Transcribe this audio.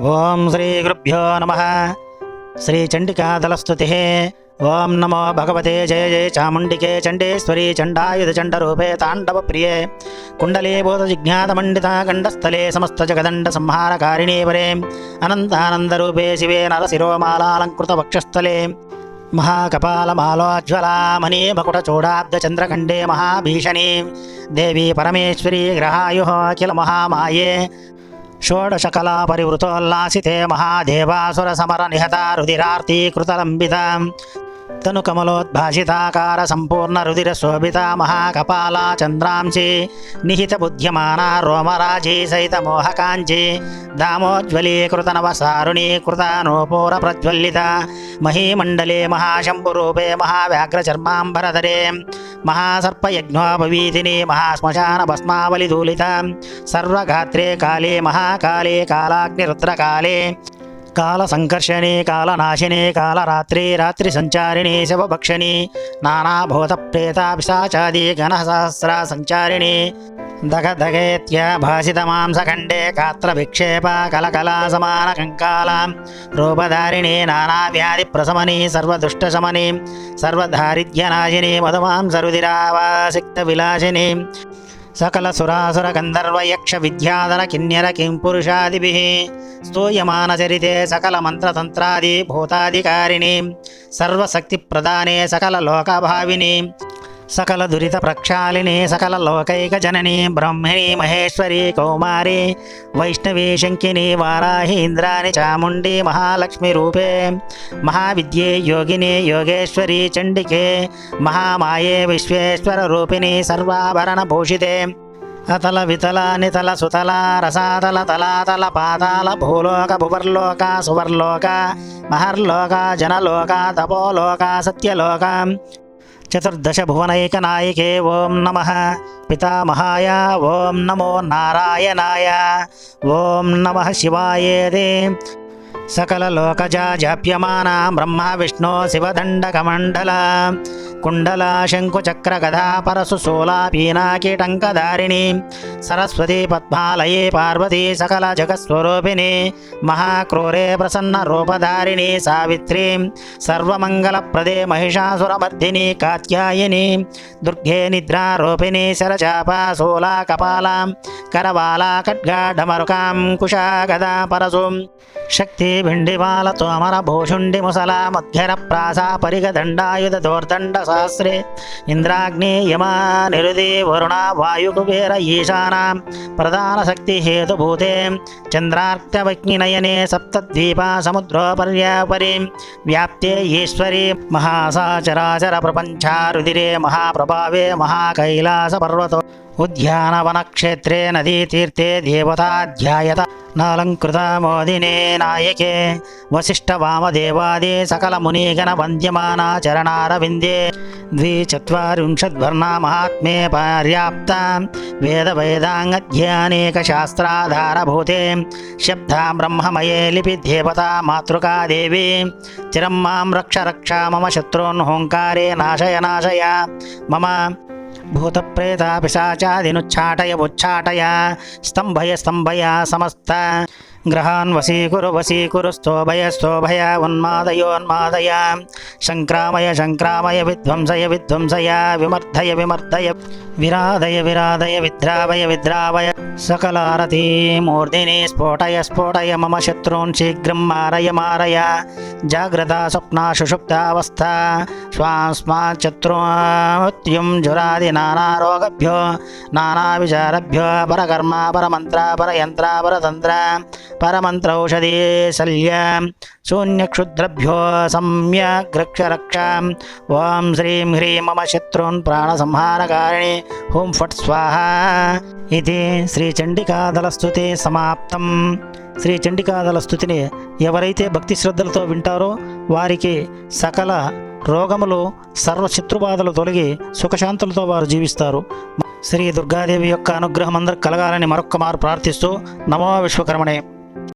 ఓం శ్రీ గురుభ్యో నమ. శ్రీ చండికాదలస్తుతి ఓం నమో భగవతే జయ జయ చాముండికే చండేశ్వరీ చండాయుధ చండరూపే తాండవ ప్రియే. కుండలీభూత జిజ్ఞాతమండిత గండస్థలే సమస్త జగదండ సంహారకారిణీ వరే. అనంతానందరూపే శివే నరశిరోమాలాలంకృత వక్షస్థలే. మహాకపాలమాలోజ్వలామణి మకుటచూడాబ్దచంద్రఖండే మహాభీషణి. దేవీ పరమేశ్వరీ గ్రహాయు అఖిల మహామాయే. షోడశకళా పరివృతోల్లాసితే మహాదేవాసుర సమర నిహత రుదిరార్తీకృతలంబిత తను కమలోద్భాషితాకార సంపూర్ణ రుదిర శోభిత మహాకపాలా చంద్రాంశి నిహిత బుద్ధ్యమానా రోమరాజీ సహిత మోహకాంచి దామోజ్వలీకృత నవసారుణీకృత నోపూర ప్రజ్వల్లిత మహీమండలే మహాశంభురూపే మహావ్యాఘ్రచర్మాంబరధరే మహాసర్పయజ్ఞోపవీతిని మహాశ్మశాన భస్మావలిధూలిత సర్వగాత్రే కాళే మహాకాళే కాలాగ్నిరుద్రకాళే కాలసంకర్షణి కాలనాశిని కాలరాత్రి రాత్రి సంచారిణి శవభక్షణి నానాభూత ప్రేత పిశాచాది గణసహస్ర సంచారిణి. దగ దగేత్య భాసిత మాంసఖండే గాత్ర విక్షేప కలకలా సమాన కంకాల రూపధారిణి నానావ్యాధి ప్రసమని సర్వదుష్టశమని సర్వధారిద్యనాశిని మధుమాం సరుదిరావాసిక్త విలాసిని. సకల సురాసుర గంధర్వ యక్ష విద్యాధర కిన్నెర కింపురుషాదిభి స్తూయమాన చరితే సకల మంత్రతంత్రాది భూతాధికారిణి సర్వశక్తి ప్రదానే సకల లోకభావిని సకల దురిత ప్రక్షాళిని సకల లోకైక జనని బ్రహ్మిణి మహేశ్వరి కౌమారి వైష్ణవి శంకిని వారాహి ఇంద్రాని చాముండి మహాలక్ష్మి రూపే మహావిద్యే యోగిని యోగేశ్వరి చండికే మహామాయే విశ్వేశ్వర రూపిణి సర్వాభరణ భూషితే అతల వితల నితల సుతల రసాతల తలాతల పాతాల భూలోక భువర్లోక సువర్లోక మహర్లోక జనలోక తపోలోక సత్యలోక. చతుర్దశ భువనైక నాయకే ఓం నమ. పితామహాయ ఓం నమో నారాయణాయ. ఓం నమ శివాయేదే సకల లోకజా జాప్యమాన బ్రహ్మ విష్ణు శివదండకమండల కుండల శంకుచక్ర గదా పరసు శూలా పీనాకీటంకధారిణి సరస్వతి పద్మాలయే పార్వతీ సకల జగస్వరూపిణి మహాక్రూరే ప్రసన్న రూపధారిణి సావిత్రి. సర్వమంగళప్రదే మహిషాసురమర్దిని కాత్యాయని. దుర్గే నిద్రారూపిణి శరచాప శూలా సహస్రే ఇంద్రాగ్ని యమ నిరుది వరుణ వాయు కుబేర ఈశాన ప్రధాన శక్తి హేతుభూతే చంద్రార్కవగ్నినయనే సప్తద్వీపా సముద్రోపర్యాపరి వ్యాప్తే ఈశ్వరి మహాసాచరాచర ప్రపంచారుదిరే మహాప్రభావే మహాకైలాస పర్వతో ఉద్యానవనక్షేత్రే నదీతీర్థే దేవతాధ్యాయత నాలంకృత మోదినే నాయకే వశిష్ఠ వామదేవాది సకల మునిగణ వంద్యమాన చరణారవిందే ద్విచత్వరింశద్వర్ణ మహాత్మే పర్యాప్త వేద వేదాంగధ్యానేక శాస్త్రాధారభూతే శబ్ద బ్రహ్మమయే లిపి దేవతా మాతృకా దేవి చిరం మాం రక్ష రక్ష మమ ఉచ్చాటయ స్తంభయ స్తంభయ సమస్త గ్రహాన్ వశీకురు వశీకురు స్తోభయ స్తోభయ ఉన్మాదయోన్మాదయ సంక్రామయ సంక్రామయ విధ్వంసయ విధ్వంసయ విమర్ధయ విమర్ధయ విరాధయ విరాధయ విద్రావయ విద్రావయ సకలారతి మూర్ధిని స్ఫోటయ స్ఫోటయ మమ శత్రూన్ శీఘ్రం మారయ మారయ జాగ్రత్త స్వప్న సుషుప్తావస్థ శ్వాస్మాత్ శత్రుమృత్యుం జురాది నానారోగభ్యో నానావిచారభ్యో పరకర్మ పరమంత్ర పరయంత్ర పరతంత్ర పరమంత్రౌషధీ శల్య శూన్యక్షుద్రభ్యో సమ్యక్ రక్ష ఓం శ్రీం హ్రీం మమ శత్రున్ ప్రాణసంహారకారిణి హుం ఫట్ స్వాహ ఇది శ్రీ చండికాదళస్తుతి సమాప్తం శ్రీ చండికాదళ స్థుతిని ఎవరైతే భక్తి శ్రద్ధలతో వింటారో వారికి సకల రోగములు సర్వశత్రుబాధలు తొలగి సుఖశాంతులతో వారు జీవిస్తారు. శ్రీ దుర్గాదేవి యొక్క అనుగ్రహం అందరికి కలగాలని మరొక్క మారు ప్రార్థిస్తూ నమో విశ్వకర్మణే.